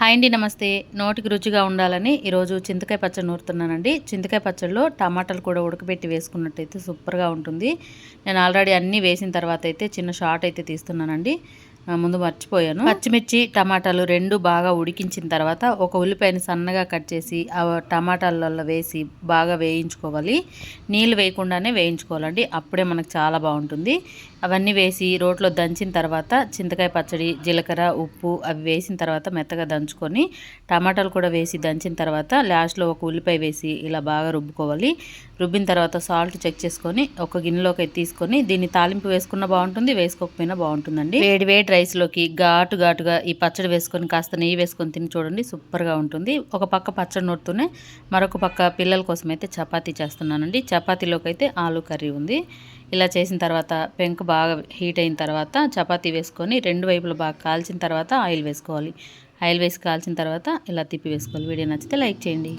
Hi అండి నమస్తే. నోటికి రుచిగా ఉండాలని ఈరోజు చింతకాయ పచ్చడి నూరుతున్నానండి. చింతకాయ పచ్చడిలో టమాటాలు కూడా ఉడకబెట్టి వేసుకున్నట్టయితే సూపర్గా ఉంటుంది. నేను ఆల్రెడీ అన్నీ వేసిన తర్వాత అయితే చిన్న షార్ట్ అయితే తీస్తున్నానండి. ముందు మర్చిపోయాను. పచ్చిమిర్చి టమాటాలు రెండు బాగా ఉడికించిన తర్వాత ఒక ఉల్లిపాయని సన్నగా కట్ చేసి ఆ టమాటాలలో వేసి బాగా వేయించుకోవాలి. నీళ్ళు వేయకుండానే వేయించుకోవాలండి. అప్పుడే మనకు చాలా బాగుంటుంది. అవన్నీ వేసి రోట్లో దంచిన తర్వాత చింతకాయ పచ్చడి జీలకర్ర ఉప్పు అవి వేసిన తర్వాత మెత్తగా దంచు దంచుకొని టమాటాలు కూడా వేసి దంచిన తర్వాత లాస్ట్లో ఒక ఉల్లిపాయ వేసి ఇలా బాగా రుబ్బుకోవాలి. రుబ్బిన తర్వాత సాల్ట్ చెక్ చేసుకొని ఒక గిన్నెలోకి అయితే తీసుకొని దీన్ని తాలింపు వేసుకున్న బాగుంటుంది వేసుకోకపోయినా బాగుంటుందండి. వేడి వేడి రైస్లోకి ఘాటు ఘాటుగా ఈ పచ్చడి వేసుకొని కాస్త నెయ్యి వేసుకొని తిని చూడండి సూపర్గా ఉంటుంది. ఒక పక్క పచ్చడి నూరుతూనే మరొక పక్క పిల్లల కోసం అయితే చపాతీ చేస్తున్నానండి. చపాతీలోకి అయితే ఆలు కర్రీ ఉంది. ఇలా చేసిన తర్వాత పెంకు బాగా హీట్ అయిన తర్వాత చపాతీ వేసుకొని రెండు వైపులు బాగా కాల్చిన తర్వాత ఆయిల్ వేసుకోవాలి. ఆయిల్ వేసి కాల్చిన తర్వాత ఇలా తిప్పి వేసుకోవాలి వీడియో నచ్చితే లైక్ చేయండి.